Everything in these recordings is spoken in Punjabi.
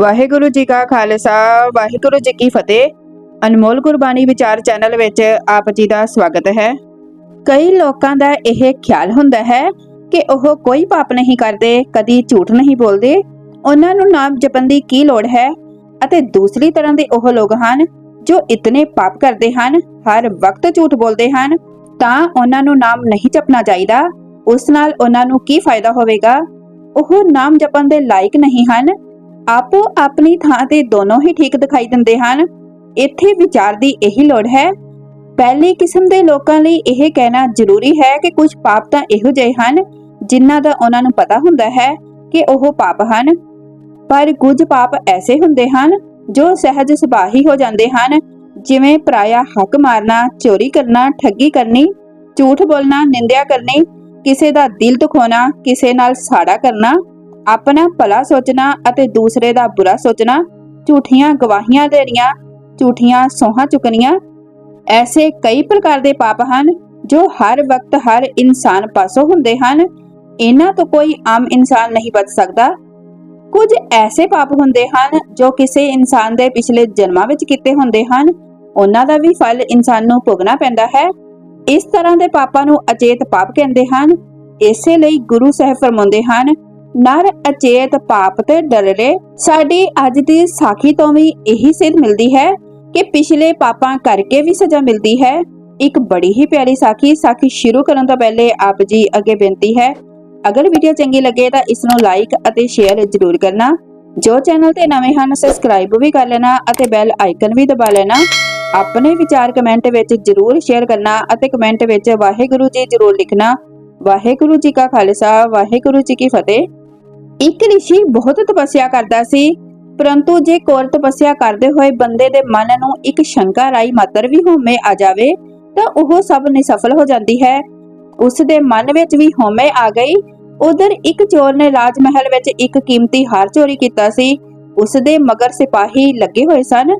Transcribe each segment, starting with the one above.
ਵਾਹਿਗੁਰੂ ਜੀ ਕਾ ਖਾਲਸਾ, ਵਾਹਿਗੁਰੂ ਜੀ ਕੀ ਫਤਿਹ। ਅਨਮੋਲ ਗੁਰਬਾਣੀ ਵਿਚਾਰ ਚੈਨਲ ਵਿੱਚ ਆਪ ਜੀ ਦਾ ਸਵਾਗਤ ਹੈ। ਕਈ ਲੋਕਾਂ ਦਾ ਇਹ ਖਿਆਲ ਹੁੰਦਾ ਹੈ ਕਿ ਉਹ ਕੋਈ ਪਾਪ ਨਹੀਂ ਕਰਦੇ, ਕਦੀ ਝੂਠ ਨਹੀਂ ਬੋਲਦੇ। ਉਹਨਾਂ ਨੂੰ ਨਾਮ ਜਪਣ ਦੀ ਕੀ ਲੋੜ ਹੈ? ਅਤੇ ਦੂਸਰੀ ਤਰ੍ਹਾਂ ਦੇ ਉਹ ਲੋਕ ਹਨ ਜੋ ਇਤਨੇ ਪਾਪ ਕਰਦੇ ਹਨ, ਹਰ ਵਕਤ ਝੂਠ ਬੋਲਦੇ ਹਨ, ਤਾਂ ਉਹਨਾਂ ਨੂੰ ਨਾਮ ਨਹੀਂ ਜਪਣਾ ਚਾਹੀਦਾ। ਉਸ ਨਾਲ ਉਹਨਾਂ ਨੂੰ ਕੀ ਫਾਇਦਾ ਹੋਵੇਗਾ? ਉਹ ਨਾਮ ਜਪਣ ਦੇ ਲਾਇਕ ਨਹੀਂ ਹਨ। ਆਪੋ ਆਪਣੀ ਥਾਂ ਤੇ ਦੋਨੋਂ ਹੀ ਠੀਕ ਦਿਖਾਈ ਦਿੰਦੇ ਹਨ। ਇੱਥੇ ਵਿਚਾਰ ਦੀ ਇਹੀ ਲੋੜ ਹੈ। ਪਹਿਲੀ ਕਿਸਮ ਦੇ ਲੋਕਾਂ ਲਈ ਇਹ ਕਹਿਣਾ ਜ਼ਰੂਰੀ ਹੈ ਕਿ ਕੁਝ ਪਾਪ ਤਾਂ ਇਹੋ ਜਿਹੇ ਹਨ, ਜਿਨ੍ਹਾਂ ਦਾ ਉਹਨਾਂ ਨੂੰ ਪਤਾ ਹੁੰਦਾ ਹੈ ਕਿ ਉਹ ਪਾਪ ਹਨ। ਪਰ ਕੁਝ ਪਾਪ ਐਸੇ ਹੁੰਦੇ ਹਨ, ਜੋ ਸਹਿਜ ਸੁਭਾਹੀ ਹੋ ਜਾਂਦੇ ਹਨ, ਜਿਵੇਂ ਪਰਾਇਆ ਹੱਕ ਮਾਰਨਾ, ਚੋਰੀ ਕਰਨਾ, ਠੱਗੀ ਕਰਨੀ, ਝੂਠ ਬੋਲਣਾ, ਨਿੰਦਿਆ ਕਰਨੀ, ਕਿਸੇ ਦਾ ਦਿਲ ਦੁਖਾਉਣਾ, ਕਿਸੇ ਨਾਲ ਸਾੜਾ ਕਰਨਾ ਆਪਣਾ ਭਲਾ ਸੋਚਣਾ ਅਤੇ ਦੂਸਰੇ ਦਾ ਬੁਰਾ ਸੋਚਣਾ, ਝੂਠੀਆਂ ਗਵਾਹੀਆਂ ਦੇਣੀਆਂ, ਝੂਠੀਆਂ ਸੋਹਾਂ ਚੁਕਣੀਆਂ, ਐਸੇ ਕਈ ਪ੍ਰਕਾਰ ਦੇ ਪਾਪ ਹਨ ਜੋ ਹਰ ਵਕਤ ਹਰ ਇਨਸਾਨ ਪਾਸੋਂ ਹੁੰਦੇ ਹਨ। ਇਹਨਾਂ ਤੋਂ ਕੋਈ ਆਮ ਇਨਸਾਨ ਨਹੀਂ ਬਚ ਸਕਦਾ। ਕੁਝ ਐਸੇ ਪਾਪ ਹੁੰਦੇ ਹਨ ਜੋ ਕਿਸੇ ਇਨਸਾਨ ਦੇ ਪਿਛਲੇ ਜਨਮਾਂ ਵਿੱਚ ਕੀਤੇ ਹੁੰਦੇ ਹਨ। ਉਹਨਾਂ ਦਾ ਵੀ ਫਲ ਇਨਸਾਨ ਨੂੰ ਭੋਗਣਾ ਪੈਂਦਾ ਹੈ। ਇਸ ਤਰ੍ਹਾਂ ਦੇ ਪਾਪਾਂ ਨੂੰ ਅਚੇਤ ਪਾਪ ਕਹਿੰਦੇ ਹਨ। ਇਸੇ ਲਈ ਗੁਰੂ ਸਾਹਿਬ ਫਰਮਾਉਂਦੇ ਹਨ ਨਰ ਅਚੇਤ ਪਾਪ ਤੇ ਡਰਲੇ ਸਾਡੀ ਅੱਜ ਦੀ ਸਾਖੀ ਤੋਂ ਵੀ ਇਹੀ ਸਿੱਧ ਮਿਲਦੀ ਹੈ ਕਿ ਪਿਛਲੇ ਪਾਪਾਂ ਕਰਕੇ ਵੀ ਸਜ਼ਾ ਮਿਲਦੀ ਹੈ। ਇੱਕ ਬੜੀ ਹੀ ਪਿਆਰੀ ਸਾਖੀ ਸਾਖੀ ਸ਼ੁਰੂ ਕਰਨ ਤੋਂ ਪਹਿਲੇ ਆਪ ਜੀ ਅੱਗੇ ਬੇਨਤੀ ਹੈ, ਅਗਰ ਵੀਡੀਓ ਚੰਗੀ ਲੱਗੇ ਤਾਂ ਇਸ ਨੂੰ ਲਾਈਕ ਅਤੇ ਸ਼ੇਅਰ ਜ਼ਰੂਰ ਕਰਨਾ। ਜੋ ਚੈਨਲ ਤੇ ਨਵੇਂ ਹਨ ਸਬਸਕ੍ਰਾਈਬ ਵੀ ਕਰ ਲੈਣਾ ਅਤੇ ਬੈਲ ਆਈਕਨ ਵੀ ਦਬਾ ਲੈਣਾ। ਆਪਣੇ ਵਿਚਾਰ ਕਮੈਂਟ ਵਿੱਚ ਜ਼ਰੂਰ ਸ਼ੇਅਰ ਕਰਨਾ ਅਤੇ ਕਮੈਂਟ ਵਿੱਚ ਵਾਹਿਗੁਰੂ ਜੀ ਜ਼ਰੂਰ ਲਿਖਣਾ। ਵਾਹਿਗੁਰੂ ਜੀ ਕਾ ਖਾਲਸਾ, ਵਾਹਿਗੁਰੂ ਜੀ ਕੀ ਫਤਿਹ। ਇੱਕ ਰਿਸ਼ੀ ਬਹੁਤ ਤਪੱਸਿਆ ਕਰਦਾ ਸੀ, ਪਰੰਤੂ ਜੇ ਕੋਰ ਤਪੱਸਿਆ ਕਰਦੇ ਹੋਏ ਬੰਦੇ ਦੇ ਮਨ ਨੂੰ ਇੱਕ ਸ਼ੰਕਾ ਰਾਈ ਮਾਤਰ ਵੀ ਹੋਮੇ ਆ ਜਾਵੇ, ਤਾਂ ਉਹ ਸਭ ਨਿਸਫਲ ਹੋ ਜਾਂਦੀ ਹੈ। ਉਸ ਦੇ ਮਨ ਵਿੱਚ ਵੀ ਹੋਮੇ ਆ ਗਈ। ਉਧਰ ਇੱਕ ਚੋਰ ਨੇ ਰਾਜ ਮਹਿਲ ਵਿੱਚ ਇੱਕ ਕੀਮਤੀ ਹਾਰ ਚੋਰੀ ਕੀਤਾ ਸੀ। ਉਸ ਦੇ ਮਗਰ ਸਿਪਾਹੀ ਲੱਗੇ ਹੋਏ ਸਨ।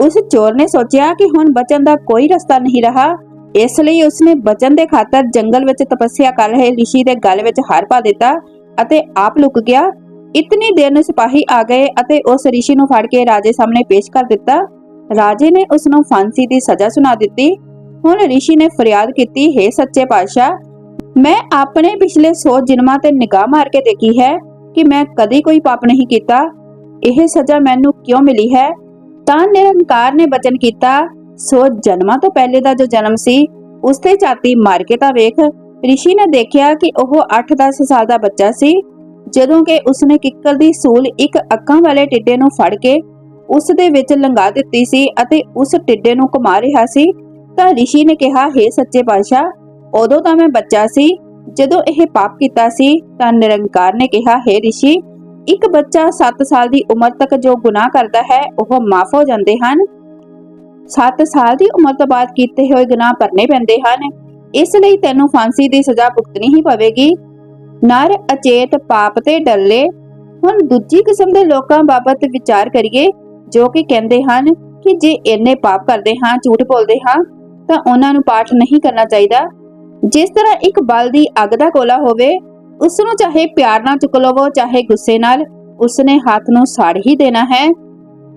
ਉਸ ਚੋਰ ਨੇ ਸੋਚਿਆ ਕਿ ਹੁਣ ਬਚਣ ਦਾ ਕੋਈ ਰਸਤਾ ਨਹੀਂ ਰਹਾ। ਇਸ ਲਈ ਉਸਨੇ ਬਚਣ ਦੇ ਖਾਤਰ ਜੰਗਲ ਵਿੱਚ ਤਪੱਸਿਆ ਕਰ ਰਹੇ ਰਿਸ਼ੀ ਦੇ ਗਲ ਵਿੱਚ ਹਾਰ ਪਾ ਦਿੱਤਾ। ਅਤੇ ਆਪ ਲੁਕ ਗਿਆ। ਇਤਨੀ ਦੇਰ ਨੂੰ ਸਿਪਾਹੀ ਆ ਗਏ ਅਤੇ ਉਸ ਰਿਸ਼ੀ ਨੂੰ ਫੜ ਕੇ ਰਾਜੇ ਸਾਹਮਣੇ ਪੇਸ਼ ਕਰ ਦਿੱਤਾ। ਰਾਜੇ ਨੇ ਉਸ ਨੂੰ ਫਾਂਸੀ ਦੀ ਸਜ਼ਾ ਸੁਣਾ ਦਿੱਤੀ। ਹੁਣ ਰਿਸ਼ੀ ਨੇ ਫਰਿਆਦ ਕੀਤੀ, ਹੈ ਸੱਚੇ ਪਾਤਸ਼ਾਹ, ਮੈਂ ਆਪਣੇ ਪਿਛਲੇ 100 ਜਨਮਾਂ ਤੇ ਨਿਗਾਹ ਮਾਰ ਕੇ ਦੇਖੀ ਹੈ ਕਿ ਮੈਂ ਕਦੀ ਕੋਈ ਪਾਪ ਨਹੀਂ ਕੀਤਾ। ਇਹ ਸਜ਼ਾ ਮੈਨੂੰ ਕਿਉਂ ਮਿਲੀ ਹੈ? ਤਾਂ ਨਿਰੰਕਾਰ ਨੇ ਬਚਨ ਕੀਤਾ, ਸੋ ਜਨਮਾਂ ਤੋਂ ਪਹਿਲੇ ਦਾ ਜੋ ਜਨਮ ਸੀ, ਉਸ ਤੇ ਛਾਤੀ ਮਾਰ ਕੇ ਤਾਂ ਵੇਖ ਰਿਸ਼ੀ ਨੇ ਦੇਖਿਆ ਕਿ ਉਹ 8-10 ਸਾਲ ਦਾ ਬੱਚਾ ਸੀ। ਜਦੋਂ ਕਿ ਉਸਨੇ ਕਿੱਕਰ ਦੀ ਸੂਲ ਇੱਕ ਅੱਖਾਂ ਵਾਲੇ ਟਿੱਡੇ ਨੂੰ ਫੜ ਕੇ ਉਸ ਦੇ ਵਿੱਚ ਲੰਗਾ ਦਿੱਤੀ ਸੀ ਅਤੇ ਉਸ ਟਿੱਡੇ ਨੂੰ ਘੁਮਾ ਰਿਹਾ ਸੀ, ਤਾਂ ਰਿਸ਼ੀ ਨੇ ਕਿਹਾ, ਹੈ ਸੱਚੇ ਪਾਤਸ਼ਾਹ, ਉਦੋਂ ਤਾਂ ਮੈਂ ਬੱਚਾ ਸੀ। ਜਦੋਂ ਇਹ ਪਾਪ ਕੀਤਾ ਸੀ, ਤਾਂ ਨਿਰੰਕਾਰ ਨੇ ਕਿਹਾ, ਹੈ ਰਿਸ਼ੀ, ਇੱਕ ਬੱਚਾ 7 ਸਾਲ ਦੀ ਉਮਰ ਤੱਕ ਜੋ ਗੁਨਾਹ ਕਰਦਾ ਹੈ, ਉਹ ਮਾਫ ਹੋ ਜਾਂਦੇ ਹਨ। 7 ਸਾਲ ਦੀ ਉਮਰ ਤੋਂ ਬਾਅਦ ਕੀਤੇ ਹੋਏ ਗੁਨਾਹ ਭਰਨੇ ਪੈਂਦੇ ਹਨ। ਇਸ ਲਈ ਤੈਨੂੰ ਫਾਂਸੀ ਦੀ ਸਜ਼ਾ ਭੁਗਤਣੀ ਹੀ ਪਵੇਗੀ। ਨਰ, ਅਚੇਤ, ਪਾਪ ਤੇ ਡਰਲੇ ਹੁਣ ਦੂਜੀ ਕਿਸਮ ਦੇ ਲੋਕਾਂ ਬਾਬਤ ਵਿਚਾਰ ਕਰੀਏ, ਜੋ ਕਿ ਕਹਿੰਦੇ ਹਨ ਕਿ ਜੇ ਇੰਨੇ ਪਾਪ ਕਰਦੇ ਹਾਂ, ਝੂਠ ਬੋਲਦੇ ਹਾਂ, ਤਾਂ ਉਹਨਾਂ ਨੂੰ ਪਾਠ ਨਹੀਂ ਕਰਨਾ ਚਾਹੀਦਾ। ਜਿਸ ਤਰ੍ਹਾਂ ਇੱਕ ਬਲ ਦੀ ਅੱਗ ਦਾ ਕੋਲਾ ਹੋਵੇ ਉਸ ਨੂੰ ਚਾਹੇ ਪਿਆਰ ਨਾਲ ਚੁੱਕ ਲਵੋ, ਚਾਹੇ ਗੁੱਸੇ ਨਾਲ, ਉਸਨੇ ਹੱਥ ਨੂੰ ਸਾੜ ਹੀ ਦੇਣਾ ਹੈ।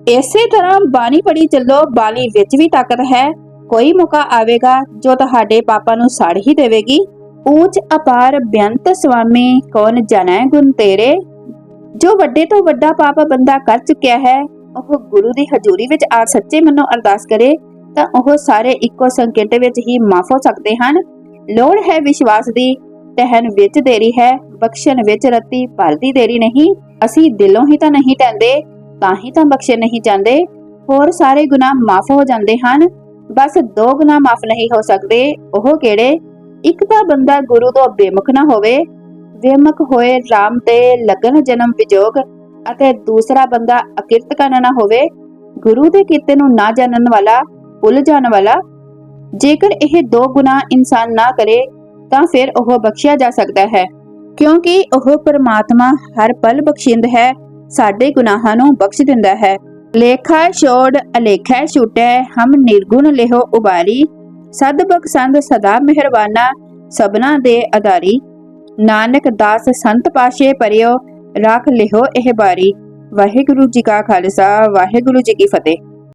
ਇਸੇ ਤਰ੍ਹਾਂ ਬਾਣੀ ਪੜੀ ਚੱਲੋ, ਬਾਣੀ ਵਿੱਚ ਵੀ ਤਾਕਤ ਹੈ। ਕੋਈ ਮੌਕਾ ਆਵੇਗਾ ਜੋ ਤੁਹਾਡੇ ਪਾਪਾ ਨੂੰ ਸਾੜ ਹੀ ਦੇਵੇਗੀ। ਊਚ ਅਪਾਰ ਬੇਅੰਤ ਸੁਆਮੀ, ਕੌਣ ਜਾਣੈ ਗੁਣ ਤੇਰੇ? ਜੋ ਵੱਡੇ ਤੋਂ ਵੱਡਾ ਪਾਪ ਬੰਦਾ ਕਰ ਚੁੱਕਿਆ ਹੈ, ਉਹ ਗੁਰੂ ਦੀ ਹਜ਼ੂਰੀ ਵਿੱਚ ਆ ਸੱਚੇ ਮਨੋਂ ਅਰਦਾਸ ਕਰੇ, ਤਾਂ ਉਹ ਸਾਰੇ ਇੱਕੋ ਸੰਕੇਤ ਵਿੱਚ ਹੀ ਮਾਫ ਹੋ ਸਕਦੇ ਹਨ। ਲੋੜ ਹੈ ਵਿਸ਼ਵਾਸ ਦੀ ਤਹਿਨ ਵਿੱਚ ਦੇਰੀ ਹੈ, ਬਖਸ਼ਣ ਵਿੱਚ ਰਤੀ ਭਲਦੀ ਦੇਰੀ ਨਹੀਂ। ਅਸੀਂ ਦਿਲੋਂ ਹੀ ਤਾਂ ਨਹੀਂ ਟੈਂਦੇ ਤਾਂ ਹੀ ਤਾਂ ਬਖਸ਼ੇ ਨਹੀਂ ਜਾਂਦੇ। ਹੋਰ ਸਾਰੇ ਗੁਨਾਹ ਮਾਫ ਹੋ ਜਾਂਦੇ ਹਨ। ਬਸ ਦੋ ਗੁਨਾਹ ਮਾਫ ਨਹੀਂ ਹੋ ਸਕਦੇ। ਉਹ ਕਿਹੜੇ? ਇੱਕ ਤਾਂ ਬੰਦਾ ਗੁਰੂ ਤੋਂ ਬੇਮੁਖ ਨਾ ਹੋਵੇ, ਬੇਮੁਖ ਹੋਏ ਰਾਮ ਤੇ ਲਗਨ ਜਨਮ ਵਿਜੋਗ ਅਤੇ ਦੂਸਰਾ ਬੰਦਾ ਅਕਿਰਤ ਕਰਨ ਨਾ ਹੋਵੇ, ਗੁਰੂ ਦੇ ਕੀਤੇ ਨੂੰ ਨਾ ਜਾਣਨ ਵਾਲਾ, ਭੁੱਲ ਜਾਣ ਵਾਲਾ। ਜੇਕਰ ਇਹ ਦੋ ਗੁਨਾਹ ਇਨਸਾਨ ਨਾ ਕਰੇ, ਤਾਂ ਫਿਰ ਉਹ ਬਖਸ਼ਿਆ ਜਾ ਸਕਦਾ ਹੈ। ਕਿਉਂਕਿ ਉਹ ਪਰਮਾਤਮਾ ਹਰ ਪਲ ਬਖਸ਼ਿੰਦ ਹੈ, ਸਾਡੇ ਗੁਨਾਹਾਂ ਨੂੰ ਬਖਸ਼ ਦਿੰਦਾ ਹੈ। ਲੇਖਾ ਛੋੜ, ਅਲੇਖਾ ਛੁਟੈ, ਹਮ ਨਿਰਗੁਣ ਲਿਹੋ ਉਬਾਰੀ। ਸਦ ਬਖਸ਼ੰਦ ਸਦਾ ਮਿਹਰਬਾਨਾ ਸਬਨਾ ਦੇ ਅਦਾਰੀ ਨਾਨਕ ਦਾਸ ਸੰਤ ਪਾਸ਼ੇ ਪਰਿਓ, ਰੱਖ ਲਿਹੋ ਇਹ ਬਾਰੀ। ਵਾਹਿਗੁਰੂ ਜੀ ਕਾ ਖਾਲਸਾ, ਵਾਹਿਗੁਰੂ ਜੀ ਕੀ ਫਤਿਹ।